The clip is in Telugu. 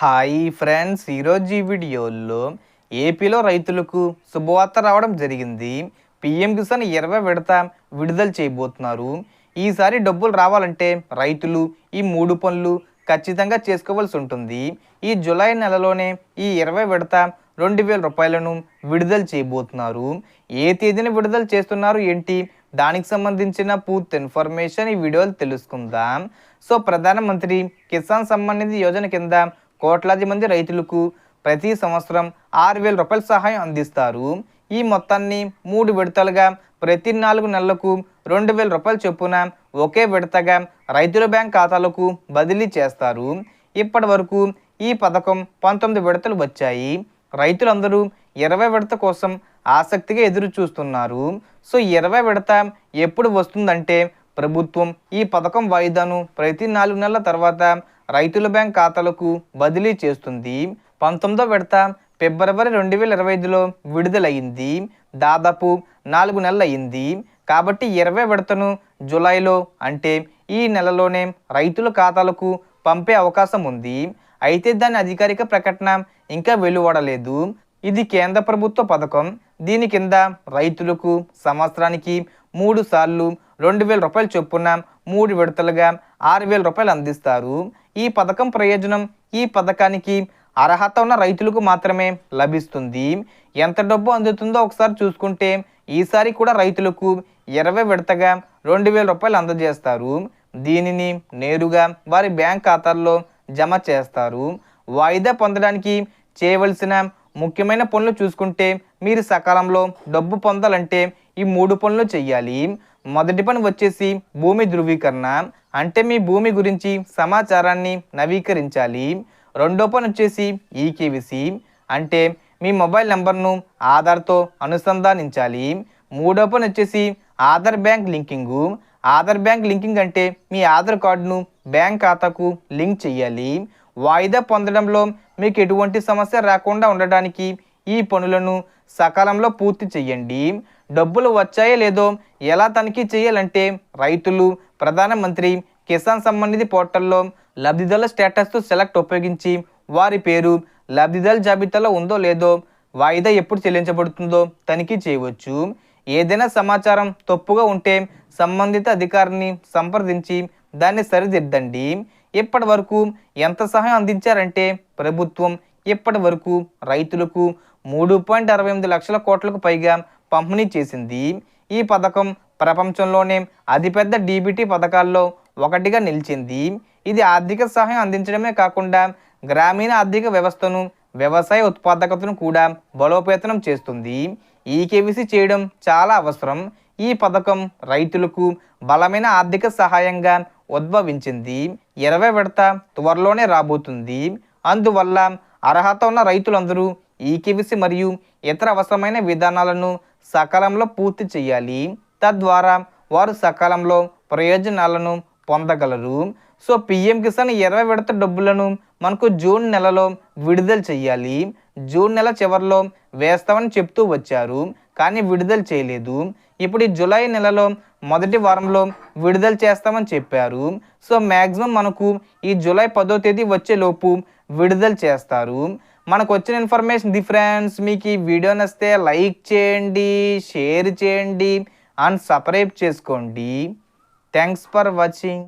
Hi friends. ఈరోజు ఈ వీడియోలో ఏపీలో రైతులకు శుభవార్త రావడం జరిగింది. పిఎం కిసాన్ ఇరవై విడత విడుదల చేయబోతున్నారు. ఈసారి డబ్బులు రావాలంటే రైతులు ఈ మూడు పనులు ఖచ్చితంగా చేసుకోవాల్సి ఉంటుంది. ఈ జూలై నెలలోనే ఈ ఇరవై విడత రెండు వేల రూపాయలను విడుదల చేయబోతున్నారు. ఏ తేదీన విడుదల చేస్తున్నారు ఏంటి? దానికి సంబంధించిన పూర్తి ఇన్ఫర్మేషన్ ఈ వీడియోలు తెలుసుకుందాం. సో ప్రధానమంత్రి కిసాన్ సమ్మాన్ నిధి యోజన కింద కోట్లాది మంది రైతులకు ప్రతి సంవత్సరం ఆరు వేల రూపాయల సహాయం అందిస్తారు. ఈ మొత్తాన్ని మూడు విడతలుగా ప్రతి నాలుగు నెలలకు రెండు వేల రూపాయల చొప్పున ఒకే విడతగా రైతుల బ్యాంక్ ఖాతాలకు బదిలీ చేస్తారు. ఇప్పటి వరకు ఈ పథకం పంతొమ్మిది విడతలు వచ్చాయి. రైతులందరూ ఇరవై విడత కోసం ఆసక్తిగా ఎదురు చూస్తున్నారు. సో ఇరవై విడత ఎప్పుడు వస్తుందంటే ప్రభుత్వం ఈ పథకం వాయిదాను ప్రతి నాలుగు నెలల తర్వాత రైతుల బ్యాంక్ ఖాతాలకు బదిలీ చేస్తుంది. పంతొమ్మిదో విడత ఫిబ్రవరి రెండు వేల ఇరవై ఐదులో విడుదలయ్యింది. దాదాపు నాలుగు నెలలు అయింది కాబట్టి ఇరవై విడతను జూలైలో అంటే ఈ నెలలోనే రైతుల ఖాతాలకు పంపే అవకాశం ఉంది. అయితే దాని అధికారిక ప్రకటన ఇంకా వెలువడలేదు. ఇది కేంద్ర ప్రభుత్వ పథకం. దీని కింద రైతులకు సంవత్సరానికి మూడు సార్లు రెండు వేల రూపాయల చొప్పున మూడు విడతలుగా ఆరు వేల రూపాయలు అందిస్తారు. ఈ పథకం ప్రయోజనం ఈ పథకానికి అర్హత ఉన్న రైతులకు మాత్రమే లభిస్తుంది. ఎంత డబ్బు అందుతుందో ఒకసారి చూసుకుంటే ఈసారి కూడా రైతులకు ఇరవై విడతగా రెండు వేల రూపాయలు అందజేస్తారు. దీనిని నేరుగా వారి బ్యాంక్ ఖాతాల్లో జమ చేస్తారు. వాయిదా పొందడానికి చేయవలసిన ముఖ్యమైన పనులు చూసుకుంటే మీరు సకాలంలో డబ్బు పొందాలంటే ఈ మూడు పనులు చెయ్యాలి. మొదటి పని వచ్చేసి భూమి ధృవీకరణ. అంటే మీ భూమి గురించి సమాచారాన్ని నవీకరించాలి. రెండో పని వచ్చేసి ఈకేవిసి. అంటే మీ మొబైల్ నెంబర్ను ఆధార్తో అనుసంధానించాలి. మూడో పని వచ్చేసి Aadhaar bank linking. Aadhaar bank linking అంటే మీ ఆధార్ కార్డును బ్యాంక్ ఖాతాకు లింక్ చేయాలి వాయిదా పొందడంలో మీకు ఎటువంటి సమస్య రాకుండా ఉండడానికి ఈ పనులను సకాలంలో పూర్తి చేయండి. డబ్బులు వచ్చాయో లేదో ఎలా తనిఖీ చేయాలంటే రైతులు ప్రధానమంత్రి కిసాన్ సంబంధిత పోర్టల్లో లబ్ధిదారుల స్టేటస్తో సెలెక్ట్ ఉపయోగించి వారి పేరు లబ్ధిదారుల జాబితాలో ఉందో లేదో వాయిదా ఎప్పుడు చెల్లించబడుతుందో తనిఖీ చేయవచ్చు. ఏదైనా సమాచారం తప్పుగా ఉంటే సంబంధిత అధికారిని సంప్రదించి దాన్ని సరిదిద్దండి. ఇప్పటి వరకు ఎంత సహాయం అందించారంటే ప్రభుత్వం ఇప్పటి వరకు రైతులకు మూడు పాయింట్ అరవై ఎనిమిది లక్షల కోట్లకు పైగా పంపిణీ చేసింది. ఈ పథకం ప్రపంచంలోనే అతిపెద్ద డీబీటీ పథకాల్లో ఒకటిగా నిలిచింది. ఇది ఆర్థిక సహాయం అందించడమే కాకుండా గ్రామీణ ఆర్థిక వ్యవస్థను వ్యవసాయ ఉత్పాదకతను కూడా బలోపేతనం చేస్తుంది. ఈ కేవీసీ చేయడం చాలా అవసరం. ఈ పథకం రైతులకు బలమైన ఆర్థిక సహాయంగా ఉద్భవించింది. ఇరవై విడత త్వరలోనే రాబోతుంది. అందువల్ల అర్హత ఉన్న రైతులందరూ ఈ కేవీసీ మరియు ఇతర అవసరమైన విధానాలను సకాలంలో పూర్తి చేయాలి. తద్వారా వారు సకాలంలో ప్రయోజనాలను పొందగలరు. సో పిఎం కిసాన్ ఇరవై విడత డబ్బులను మనకు జూన్ నెలలో విడుదల చేయాలి. జూన్ నెల చివరిలో వేస్తామని చెప్తూ వచ్చారు. కానీ విడుదల చేయలేదు. ఇప్పుడు ఈ జూలై నెలలో మొదటి వారంలో విడుదల చేస్తామని చెప్పారు. సో మ్యాక్సిమం మనకు ఈ జూలై పదో తేదీ వచ్చేలోపు విడుదల చేస్తారు. మనకు వచ్చిన ఇన్ఫర్మేషన్ ది ఫ్రెండ్స్ మీకు ఈ వీడియో నచ్చితే లైక్ చేయండి షేర్ చేయండి అండ్ సబ్స్క్రైబ్ చేసుకోండి. Thanks for watching.